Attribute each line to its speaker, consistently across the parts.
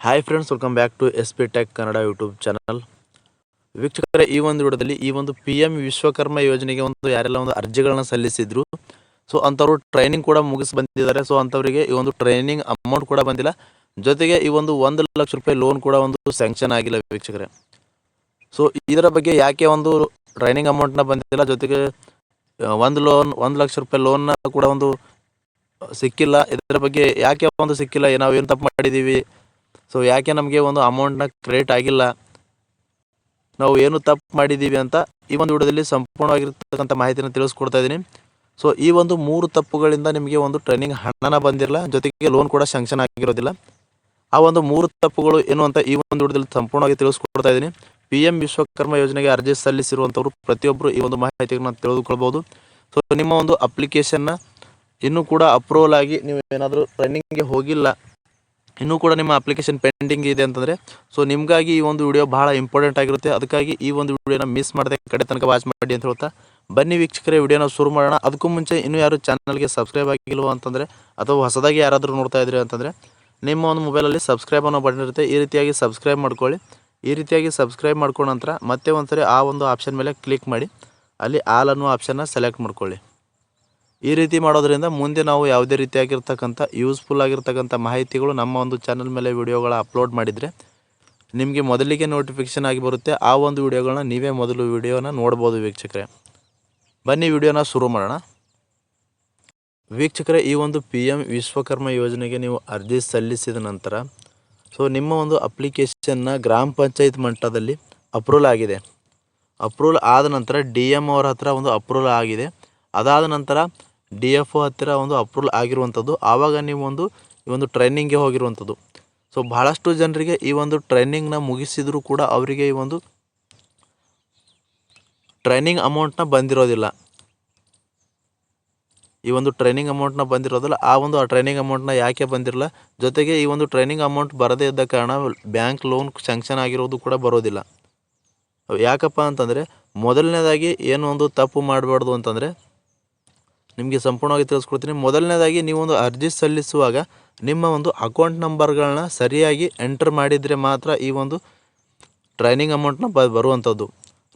Speaker 1: Hi friends welcome back to S P tech Kannada YouTube channel ವೀಕ್ಷಕರ, ಈ ಒಂದು ವಿಡಿಯೋದಲ್ಲಿ ಈ ಒಂದು ಪಿ ಎಂ ವಿಶ್ವಕರ್ಮ ಯೋಜನೆಗೆ ಒಂದು ಯಾರೆಲ್ಲ ಒಂದು ಅರ್ಜಿಗಳನ್ನ ಸಲ್ಲಿಸಿದ್ರು. ಸೊ ಅಂಥವ್ರು ಟ್ರೈನಿಂಗ್ ಕೂಡ ಮುಗಿಸಿ ಬಂದಿದ್ದಾರೆ. ಸೊ ಅಂಥವರಿಗೆ ಈ ಒಂದು ಟ್ರೈನಿಂಗ್ ಅಮೌಂಟ್ ಕೂಡ ಬಂದಿಲ್ಲ. ಜೊತೆಗೆ ಈ ಒಂದು ಒಂದು ಲಕ್ಷ ರೂಪಾಯಿ ಲೋನ್ ಕೂಡ ಒಂದು ಸ್ಯಾಂಕ್ಷನ್ ಆಗಿಲ್ಲ ವೀಕ್ಷಕರೇ. ಸೊ ಇದರ ಬಗ್ಗೆ ಯಾಕೆ ಒಂದು ಟ್ರೈನಿಂಗ್ ಅಮೌಂಟ್ನ ಬಂದಿಲ್ಲ? ಜೊತೆಗೆ ಒಂದು ಲೋನ್ ಒಂದು ಲಕ್ಷ ರೂಪಾಯಿ ಲೋನ್ನ ಕೂಡ ಒಂದು ಸಿಕ್ಕಿಲ್ಲ. ಇದರ ಬಗ್ಗೆ ಯಾಕೆ ಒಂದು ಸಿಕ್ಕಿಲ್ಲ? ನಾವು ಏನು ತಪ್ಪು ಮಾಡಿದ್ದೀವಿ? ಸೊ ಯಾಕೆ ನಮಗೆ ಒಂದು ಅಮೌಂಟ್ನ ಕ್ರಿಯೇಟ್ ಆಗಿಲ್ಲ? ನಾವು ಏನು ತಪ್ಪು ಮಾಡಿದ್ದೀವಿ ಅಂತ ಈ ಒಂದು ವಿಡಿಯೋದಲ್ಲಿ ಸಂಪೂರ್ಣವಾಗಿರ್ತಕ್ಕಂಥ ಮಾಹಿತಿನ ತಿಳಿಸ್ಕೊಡ್ತಾ ಇದ್ದೀನಿ. ಸೊ ಈ ಒಂದು ಮೂರು ತಪ್ಪುಗಳಿಂದ ನಿಮಗೆ ಒಂದು ಟ್ರೈನಿಂಗ್ ಹಣನ ಬಂದಿರಲ್ಲ, ಜೊತೆಗೆ ಲೋನ್ ಕೂಡ ಸ್ಯಾಂಕ್ಷನ್ ಆಗಿರೋದಿಲ್ಲ. ಆ ಒಂದು ಮೂರು ತಪ್ಪುಗಳು ಏನು ಅಂತ ಈ ಒಂದು ವಿಡಿಯೋದಲ್ಲಿ ಸಂಪೂರ್ಣವಾಗಿ ತಿಳಿಸ್ಕೊಡ್ತಾ ಇದ್ದೀನಿ. ಪಿ ಎಂ ವಿಶ್ವಕರ್ಮ ಯೋಜನೆಗೆ ಅರ್ಜಿ ಸಲ್ಲಿಸಿರುವಂಥವ್ರು ಪ್ರತಿಯೊಬ್ಬರು ಈ ಒಂದು ಮಾಹಿತಿಗಳನ್ನ ತಿಳಿದುಕೊಳ್ಬೋದು. ಸೊ ನಿಮ್ಮ ಒಂದು ಅಪ್ಲಿಕೇಶನ್ನ ಇನ್ನೂ ಕೂಡ ಅಪ್ರೂವಲ್ ಆಗಿ ನೀವು ಏನಾದರೂ ಟ್ರೈನಿಂಗ್ಗೆ ಹೋಗಿಲ್ಲ ಇನ್ನೂ ಕೂಡ ನಿಮ್ಮ ಅಪ್ಲಿಕೇಶನ್ ಪೆಂಡಿಂಗ್ ಇದೆ ಅಂತಂದರೆ ಸೊ ನಿಮಗಾಗಿ ಈ ಒಂದು ವಿಡಿಯೋ ಬಹಳ ಇಂಪಾರ್ಟೆಂಟ್ ಆಗಿರುತ್ತೆ. ಅದಕ್ಕಾಗಿ ಈ ಒಂದು ವಿಡಿಯೋನ ಮಿಸ್ ಮಾಡದೆ ಕಡೆ ತನಕ ವಾಚ್ ಮಾಡಿ ಅಂತ ಹೇಳ್ತಾ, ಬನ್ನಿ ವೀಕ್ಷಕರೇ ವಿಡಿಯೋನ ಶುರು ಮಾಡೋಣ. ಅದಕ್ಕೂ ಮುಂಚೆ ಇನ್ನೂ ಯಾರು ಚಾನಲ್ಗೆ ಸಬ್ಸ್ಕ್ರೈಬ್ ಆಗಿಲ್ವೋ ಅಂತಂದರೆ, ಅಥವಾ ಹೊಸದಾಗಿ ಯಾರಾದರೂ ನೋಡ್ತಾ ಇದ್ರಿ ಅಂತಂದರೆ, ನಿಮ್ಮ ಒಂದು ಮೊಬೈಲಲ್ಲಿ ಸಬ್ಸ್ಕ್ರೈಬ್ ಅನ್ನೋ ಬಟನ್ ಇರುತ್ತೆ. ಈ ರೀತಿಯಾಗಿ ಸಬ್ಸ್ಕ್ರೈಬ್ ಮಾಡ್ಕೊಳ್ಳಿ. ಈ ರೀತಿಯಾಗಿ ಸಬ್ಸ್ಕ್ರೈಬ್ ಮಾಡ್ಕೊಂಡ ನಂತರ ಮತ್ತೆ ಒಂದು ಆ ಒಂದು ಆಪ್ಷನ್ ಮೇಲೆ ಕ್ಲಿಕ್ ಮಾಡಿ. ಅಲ್ಲಿ ಆಲ್ ಅನ್ನೋ ಆಪ್ಷನ್ನ ಸೆಲೆಕ್ಟ್ ಮಾಡ್ಕೊಳ್ಳಿ. ಈ ರೀತಿ ಮಾಡೋದ್ರಿಂದ ಮುಂದೆ ನಾವು ಯಾವುದೇ ರೀತಿಯಾಗಿರ್ತಕ್ಕಂಥ ಯೂಸ್ಫುಲ್ ಆಗಿರ್ತಕ್ಕಂಥ ಮಾಹಿತಿಗಳು ನಮ್ಮ ಒಂದು ಚಾನಲ್ ಮೇಲೆ ವೀಡಿಯೋಗಳ ಅಪ್ಲೋಡ್ ಮಾಡಿದರೆ ನಿಮಗೆ ಮೊದಲಿಗೆ ನೋಟಿಫಿಕೇಶನ್ ಆಗಿ ಬರುತ್ತೆ. ಆ ಒಂದು ವಿಡಿಯೋಗಳನ್ನ ನೀವೇ ಮೊದಲು ವಿಡಿಯೋನ ನೋಡ್ಬೋದು ವೀಕ್ಷಕರೇ. ಬನ್ನಿ ವಿಡಿಯೋನ ಶುರು ಮಾಡೋಣ. ವೀಕ್ಷಕರೇ, ಈ ಒಂದು ಪಿ ಎಂ ವಿಶ್ವಕರ್ಮ ಯೋಜನೆಗೆ ನೀವು ಅರ್ಜಿ ಸಲ್ಲಿಸಿದ ನಂತರ ಸೊ, ನಿಮ್ಮ ಒಂದು ಅಪ್ಲಿಕೇಶನ್ನ ಗ್ರಾಮ ಪಂಚಾಯತ್ ಮಟ್ಟದಲ್ಲಿ ಅಪ್ರೂವಲ್ ಆಗಿದೆ. ಅಪ್ರೂವಲ್ ಆದ ನಂತರ ಡಿ ಎಂ ಅವರ ಹತ್ರ ಒಂದು ಅಪ್ರೂವಲ್ ಆಗಿದೆ. ಅದಾದ ನಂತರ ಡಿ ಎಫ್ ಒ ಹತ್ತಿರ ಒಂದು ಅಪ್ರೂವಲ್ ಆಗಿರುವಂಥದ್ದು. ಆವಾಗ ನೀವು ಒಂದು ಈ ಒಂದು ಟ್ರೈನಿಂಗ್ಗೆ ಹೋಗಿರುವಂಥದ್ದು. ಸೊ ಬಹಳಷ್ಟು ಜನರಿಗೆ ಈ ಒಂದು ಟ್ರೈನಿಂಗ್ನ ಮುಗಿಸಿದರೂ ಕೂಡ ಅವರಿಗೆ ಈ ಒಂದು ಟ್ರೈನಿಂಗ್ ಅಮೌಂಟ್ನ ಬಂದಿರೋದಿಲ್ಲ. ಈ ಒಂದು ಟ್ರೈನಿಂಗ್ ಅಮೌಂಟ್ನ ಬಂದಿರೋದಿಲ್ಲ. ಆ ಒಂದು ಆ ಟ್ರೈನಿಂಗ್ ಅಮೌಂಟ್ನ ಯಾಕೆ ಬಂದಿರಲ್ಲ? ಜೊತೆಗೆ ಈ ಒಂದು ಟ್ರೈನಿಂಗ್ ಅಮೌಂಟ್ ಬರದೇ ಇದ್ದ ಕಾರಣ ಬ್ಯಾಂಕ್ ಲೋನ್ ಸ್ಯಾಂಕ್ಷನ್ ಆಗಿರೋದು ಕೂಡ ಬರೋದಿಲ್ಲ. ಯಾಕಪ್ಪ ಅಂತಂದರೆ, ಮೊದಲನೇದಾಗಿ ಏನು ಒಂದು ತಪ್ಪು ಮಾಡಬಾರ್ದು ಅಂತಂದರೆ ನಿಮಗೆ ಸಂಪೂರ್ಣವಾಗಿ ತಿಳಿಸ್ಕೊಡ್ತೀನಿ. ಮೊದಲನೇದಾಗಿ ನೀವೊಂದು ಅರ್ಜಿ ಸಲ್ಲಿಸುವಾಗ ನಿಮ್ಮ ಒಂದು ಅಕೌಂಟ್ ನಂಬರ್ಗಳನ್ನ ಸರಿಯಾಗಿ ಎಂಟರ್ ಮಾಡಿದರೆ ಮಾತ್ರ ಈ ಒಂದು ಟ್ರೈನಿಂಗ್ ಅಮೌಂಟ್ನ ಬ ಬರುವಂಥದ್ದು.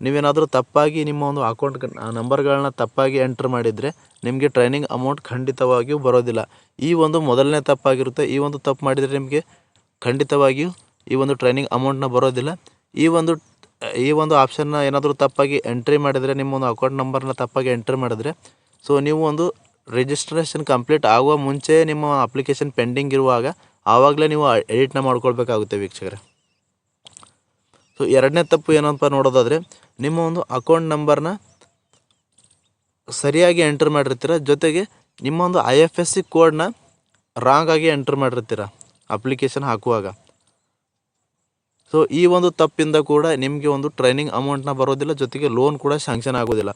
Speaker 1: ನೀವೇನಾದರೂ ತಪ್ಪಾಗಿ ನಿಮ್ಮ ಒಂದು ಅಕೌಂಟ್ ನಂಬರ್ಗಳನ್ನ ತಪ್ಪಾಗಿ ಎಂಟರ್ ಮಾಡಿದರೆ ನಿಮಗೆ ಟ್ರೈನಿಂಗ್ ಅಮೌಂಟ್ ಖಂಡಿತವಾಗಿಯೂ ಬರೋದಿಲ್ಲ. ಈ ಒಂದು ಮೊದಲನೇ ತಪ್ಪಾಗಿರುತ್ತೆ. ಈ ಒಂದು ತಪ್ಪು ಮಾಡಿದರೆ ನಿಮಗೆ ಖಂಡಿತವಾಗಿಯೂ ಈ ಒಂದು ಟ್ರೈನಿಂಗ್ ಅಮೌಂಟ್ನ ಬರೋದಿಲ್ಲ. ಈ ಒಂದು ಈ ಒಂದು ಆಪ್ಷನ್ನ ಏನಾದರೂ ತಪ್ಪಾಗಿ ಎಂಟ್ರಿ ಮಾಡಿದರೆ, ನಿಮ್ಮ ಒಂದು ಅಕೌಂಟ್ ನಂಬರ್ನ ತಪ್ಪಾಗಿ ಎಂಟ್ರಿ ಮಾಡಿದರೆ ಸೊ ನೀವು ಒಂದು ರಿಜಿಸ್ಟ್ರೇಷನ್ ಕಂಪ್ಲೀಟ್ ಆಗುವ ಮುಂಚೆ ನಿಮ್ಮ ಅಪ್ಲಿಕೇಶನ್ ಪೆಂಡಿಂಗ್ ಇರುವಾಗ ಆವಾಗಲೇ ನೀವು ಎಡಿಟ್ನ ಮಾಡ್ಕೊಳ್ಬೇಕಾಗುತ್ತೆ ವೀಕ್ಷಕರೇ. ಸೊ ಎರಡನೇ ತಪ್ಪು ಏನಪ್ಪ ನೋಡೋದಾದರೆ ನಿಮ್ಮ ಒಂದು ಅಕೌಂಟ್ ನಂಬರ್ನ ಸರಿಯಾಗಿ ಎಂಟ್ರ್ ಮಾಡಿರ್ತೀರ, ಜೊತೆಗೆ ನಿಮ್ಮ ಒಂದು ಐ ಎಫ್ ಎಸ್ ಸಿ ಕೋಡ್ನ ರಾಂಗ್ ಆಗಿ ಎಂಟರ್ ಮಾಡಿರ್ತೀರ ಅಪ್ಲಿಕೇಶನ್ ಹಾಕುವಾಗ. ಸೊ ಈ ಒಂದು ತಪ್ಪಿಂದ ಕೂಡ ನಿಮಗೆ ಒಂದು ಟ್ರೈನಿಂಗ್ ಅಮೌಂಟ್ನ ಬರೋದಿಲ್ಲ, ಜೊತೆಗೆ ಲೋನ್ ಕೂಡ ಶಾಂಕ್ಷನ್ ಆಗೋದಿಲ್ಲ.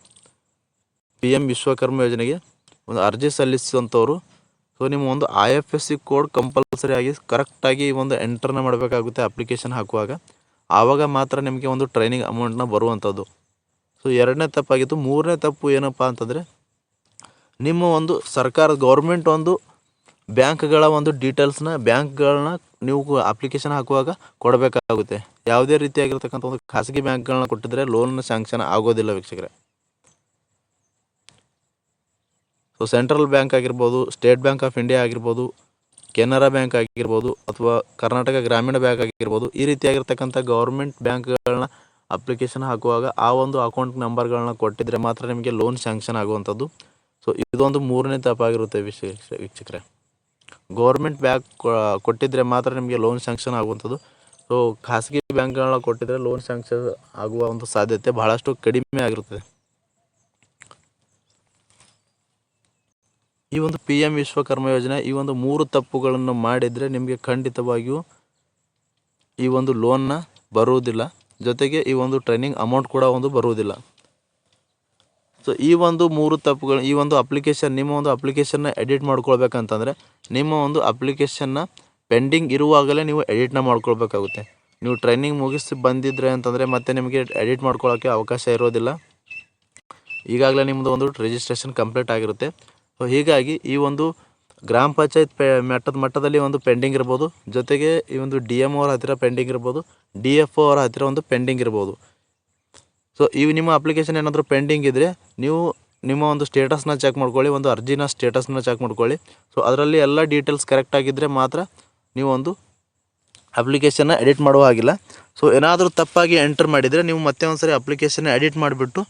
Speaker 1: ಪಿ ಎಂ ವಿಶ್ವಕರ್ಮ ಯೋಜನೆಗೆ ಒಂದು ಅರ್ಜಿ ಸಲ್ಲಿಸುವಂಥವ್ರು. ಸೊ ನಿಮ್ಮ ಒಂದು I F S C code compulsory ಆಗಿ ಕರೆಕ್ಟಾಗಿ ಒಂದು ಎಂಟರ್ನ ಮಾಡಬೇಕಾಗುತ್ತೆ ಅಪ್ಲಿಕೇಶನ್ ಹಾಕುವಾಗ. ಆವಾಗ ಮಾತ್ರ ನಿಮಗೆ ಒಂದು ಟ್ರೈನಿಂಗ್ ಅಮೌಂಟ್ನ ಬರುವಂಥದ್ದು. ಸೊ ಎರಡನೇ ತಪ್ಪಾಗಿತ್ತು. ಮೂರನೇ ತಪ್ಪು ಏನಪ್ಪ ಅಂತಂದರೆ, ನಿಮ್ಮ ಒಂದು ಸರ್ಕಾರ ಗೌರ್ಮೆಂಟ್ ಒಂದು ಬ್ಯಾಂಕ್ಗಳ ಒಂದು ಡೀಟೇಲ್ಸ್ನ ಬ್ಯಾಂಕ್ಗಳನ್ನ ನೀವು ಅಪ್ಲಿಕೇಶನ್ ಹಾಕುವಾಗ ಕೊಡಬೇಕಾಗುತ್ತೆ. ಯಾವುದೇ ರೀತಿಯಾಗಿರ್ತಕ್ಕಂಥ ಒಂದು ಖಾಸಗಿ ಬ್ಯಾಂಕ್ಗಳನ್ನ ಕೊಟ್ಟಿದ್ರೆ ಲೋನ್ನ ಸ್ಯಾಂಕ್ಷನ್ ಆಗೋದಿಲ್ಲ ವೀಕ್ಷಕರೇ. ಸೊ ಸೆಂಟ್ರಲ್ ಬ್ಯಾಂಕ್ ಆಗಿರ್ಬೋದು ಸ್ಟೇಟ್ ಬ್ಯಾಂಕ್ ಆಫ್ ಇಂಡಿಯಾ ಆಗಿರ್ಬೋದು, ಕೆನರಾ ಬ್ಯಾಂಕ್ ಆಗಿರ್ಬೋದು, ಅಥವಾ ಕರ್ನಾಟಕ ಗ್ರಾಮೀಣ ಬ್ಯಾಂಕ್ ಆಗಿರ್ಬೋದು, ಈ ರೀತಿಯಾಗಿರ್ತಕ್ಕಂಥ ಗೌರ್ಮೆಂಟ್ ಬ್ಯಾಂಕ್ಗಳನ್ನ ಅಪ್ಲಿಕೇಶನ್ ಹಾಕುವಾಗ ಆ ಒಂದು ಅಕೌಂಟ್ ನಂಬರ್ಗಳನ್ನ ಕೊಟ್ಟಿದ್ರೆ ಮಾತ್ರ ನಿಮಗೆ ಲೋನ್ ಸ್ಯಾಂಕ್ಷನ್ ಆಗುವಂಥದ್ದು. ಸೊ ಇದೊಂದು ಮೂರನೇ ತಪ್ಪಾಗಿರುತ್ತೆ ವಿಶೇಷ ವೀಕ್ಷಕರೇ. ಗೌರ್ಮೆಂಟ್ ಬ್ಯಾಂಕ್ ಕೊಟ್ಟಿದ್ರೆ ಮಾತ್ರ ನಿಮಗೆ ಲೋನ್ ಸ್ಯಾಂಕ್ಷನ್ ಆಗುವಂಥದ್ದು. ಸೊ ಖಾಸಗಿ ಬ್ಯಾಂಕ್ಗಳನ್ನ ಕೊಟ್ಟಿದ್ರೆ ಲೋನ್ ಸ್ಯಾಂಕ್ಷನ್ ಆಗುವ ಒಂದು ಸಾಧ್ಯತೆ ಬಹಳಷ್ಟು ಕಡಿಮೆ ಆಗಿರುತ್ತದೆ ಈ ಒಂದು ಪಿ ಎಂ ವಿಶ್ವಕರ್ಮ ಯೋಜನೆ ಈ ಒಂದು ಮೂರು ತಪ್ಪುಗಳನ್ನು ಮಾಡಿದರೆ ನಿಮಗೆ ಖಂಡಿತವಾಗಿಯೂ ಈ ಒಂದು ಲೋನ್ನ ಬರುವುದಿಲ್ಲ. ಜೊತೆಗೆ ಈ ಒಂದು ಟ್ರೈನಿಂಗ್ ಅಮೌಂಟ್ ಕೂಡ ಒಂದು ಬರುವುದಿಲ್ಲ. ಸೊ ಈ ಒಂದು ಮೂರು ತಪ್ಪುಗಳು, ಈ ಒಂದು ಅಪ್ಲಿಕೇಶನ್ ನಿಮ್ಮ ಒಂದು ಅಪ್ಲಿಕೇಶನ್ನ ಎಡಿಟ್ ಮಾಡ್ಕೊಳ್ಬೇಕಂತಂದರೆ ನಿಮ್ಮ ಒಂದು ಅಪ್ಲಿಕೇಶನ್ನ ಪೆಂಡಿಂಗ್ ಇರುವಾಗಲೇ ನೀವು ಎಡಿಟ್ನ ಮಾಡ್ಕೊಳ್ಬೇಕಾಗುತ್ತೆ. ನೀವು ಟ್ರೈನಿಂಗ್ ಮುಗಿಸಿ ಬಂದಿದ್ರೆ ಅಂತಂದರೆ ಮತ್ತೆ ನಿಮಗೆ ಎಡಿಟ್ ಮಾಡ್ಕೊಳ್ಳೋಕ್ಕೆ ಅವಕಾಶ ಇರೋದಿಲ್ಲ. ಈಗಾಗಲೇ ನಿಮ್ಮದು ಒಂದು ರಿಜಿಸ್ಟ್ರೇಷನ್ ಕಂಪ್ಲೀಟ್ ಆಗಿರುತ್ತೆ. ಸೊ ಹೀಗಾಗಿ ಈ ಒಂದು ಗ್ರಾಮ ಪಂಚಾಯತ್ ಪೆ, ಮಟ್ಟದ ಮಟ್ಟದಲ್ಲಿ ಒಂದು ಪೆಂಡಿಂಗ್ ಇರ್ಬೋದು. ಜೊತೆಗೆ ಈ ಒಂದು ಡಿ ಎಂ ಅವರ ಹತ್ತಿರ ಪೆಂಡಿಂಗ್ ಇರ್ಬೋದು. ಡಿ ಎಫ್ ಅವರ ಹತ್ತಿರ ಒಂದು ಪೆಂಡಿಂಗ್ ಇರ್ಬೋದು. ಸೊ ಈ ನಿಮ್ಮ ಅಪ್ಲಿಕೇಶನ್ ಏನಾದರೂ ಪೆಂಡಿಂಗ್ ಇದ್ದರೆ ನೀವು ನಿಮ್ಮ ಒಂದು ಸ್ಟೇಟಸ್ನ ಚೆಕ್ ಮಾಡ್ಕೊಳ್ಳಿ, ಒಂದು ಅರ್ಜಿನ ಸ್ಟೇಟಸ್ನ ಚೆಕ್ ಮಾಡ್ಕೊಳ್ಳಿ. ಸೊ ಅದರಲ್ಲಿ ಎಲ್ಲ ಡೀಟೇಲ್ಸ್ ಕರೆಕ್ಟ್ ಆಗಿದ್ದರೆ ಮಾತ್ರ ನೀವು ಒಂದು ಅಪ್ಲಿಕೇಶನ್ನ ಎಡಿಟ್ ಮಾಡುವ ಹಾಗಿಲ್ಲ. ಸೊ ಏನಾದರೂ ತಪ್ಪಾಗಿ ಎಂಟರ್ ಮಾಡಿದರೆ ನೀವು ಮತ್ತೆ ಒಂದು ಸರಿ ಅಪ್ಲಿಕೇಶನ್ನ ಎಡಿಟ್ ಮಾಡಿಬಿಟ್ಟು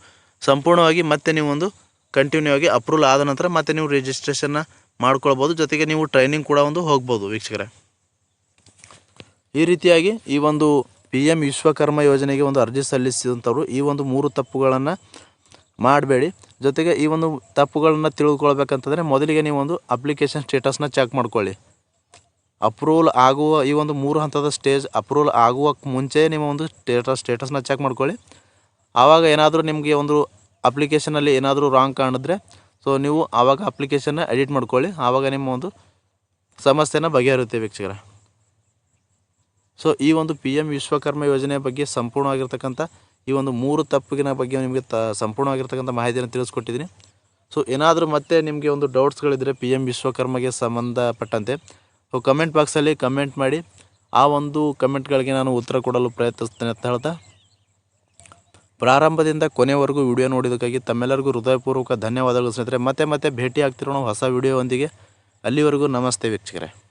Speaker 1: ಸಂಪೂರ್ಣವಾಗಿ ಮತ್ತೆ ನೀವೊಂದು ಕಂಟಿನ್ಯೂ ಆಗಿ ಅಪ್ರೂವಲ್ ಆದ ನಂತರ ಮತ್ತೆ ನೀವು ರಿಜಿಸ್ಟ್ರೇಷನ್ನ ಮಾಡ್ಕೊಳ್ಬೋದು. ಜೊತೆಗೆ ನೀವು ಟ್ರೈನಿಂಗ್ ಕೂಡ ಒಂದು ಹೋಗ್ಬೋದು ವೀಕ್ಷಕರೇ. ಈ ರೀತಿಯಾಗಿ ಈ ಒಂದು ಪಿ ಎಂ ವಿಶ್ವಕರ್ಮ ಯೋಜನೆಗೆ ಒಂದು ಅರ್ಜಿ ಸಲ್ಲಿಸಿದಂಥವ್ರು ಈ ಒಂದು ಮೂರು ತಪ್ಪುಗಳನ್ನು ಮಾಡಬೇಡಿ. ಜೊತೆಗೆ ಈ ಒಂದು ತಪ್ಪುಗಳನ್ನು ತಿಳ್ಕೊಳ್ಬೇಕಂತಂದರೆ ಮೊದಲಿಗೆ ನೀವು ಒಂದು ಅಪ್ಲಿಕೇಶನ್ ಸ್ಟೇಟಸ್ನ ಚೆಕ್ ಮಾಡ್ಕೊಳ್ಳಿ. ಅಪ್ರೂವಲ್ ಆಗುವ ಈ ಒಂದು ಮೂರು ಹಂತದ ಸ್ಟೇಜ್ ಅಪ್ರೂವಲ್ ಆಗುವ ಮುಂಚೆ ನಿಮ್ಮ ಒಂದು ಸ್ಟೇಟಸ್ ಸ್ಟೇಟಸ್ನ ಚೆಕ್ ಮಾಡ್ಕೊಳ್ಳಿ. ಆವಾಗ ಏನಾದರೂ ನಿಮಗೆ ಒಂದು ಅಪ್ಲಿಕೇಶನಲ್ಲಿ ಏನಾದರೂ ರಾಂಗ್ ಕಾಣಿದ್ರೆ ಸೊ ನೀವು ಆವಾಗ ಅಪ್ಲಿಕೇಶನ್ನ ಎಡಿಟ್ ಮಾಡ್ಕೊಳ್ಳಿ. ಆವಾಗ ನಿಮ್ಮ ಒಂದು ಸಮಸ್ಯೆನ ಬಗೆಹರುತ್ತೆ ವೀಕ್ಷಕರ. ಸೊ ಈ ಒಂದು ಪಿ ಎಂ ವಿಶ್ವಕರ್ಮ ಯೋಜನೆ ಬಗ್ಗೆ ಸಂಪೂರ್ಣವಾಗಿರ್ತಕ್ಕಂಥ, ಈ ಒಂದು ಮೂರು ತಪ್ಪಿನ ಬಗ್ಗೆ ನಿಮಗೆ ತ, ಸಂಪೂರ್ಣವಾಗಿರ್ತಕ್ಕಂಥ ಮಾಹಿತಿಯನ್ನು ತಿಳಿಸ್ಕೊಟ್ಟಿದ್ದೀನಿ. ಸೊ ಏನಾದರೂ ಮತ್ತೆ ನಿಮಗೆ ಒಂದು ಡೌಟ್ಸ್ಗಳಿದ್ದರೆ ಪಿ ಎಂ ವಿಶ್ವಕರ್ಮಗೆ ಸಂಬಂಧಪಟ್ಟಂತೆ ಸೊ ಕಮೆಂಟ್ ಬಾಕ್ಸಲ್ಲಿ ಕಮೆಂಟ್ ಮಾಡಿ. ಆ ಒಂದು ಕಮೆಂಟ್ಗಳಿಗೆ ನಾನು ಉತ್ತರ ಕೊಡಲು ಪ್ರಯತ್ನಿಸ್ತೇನೆ ಅಂತ ಹೇಳ್ತಾ ಪ್ರಾರಂಭದಿಂದ ಕೊನೆವರೆಗೂ ವಿಡಿಯೋ ನೋಡಿದ್ದಕ್ಕಾಗಿ ತಮ್ಮೆಲ್ಲರಿಗೂ ಹೃದಯಪೂರ್ವಕ ಧನ್ಯವಾದಗಳು ಸ್ನೇಹಿತರೆ. ಮತ್ತೆ ಮತ್ತೆ ಭೇಟಿ ಆಗ್ತಿರೋಣ ಹೊಸ ವಿಡಿಯೋವೊಂದಿಗೆ. ಅಲ್ಲಿವರೆಗೂ ನಮಸ್ತೆ ವೀಕ್ಷಕರೇ.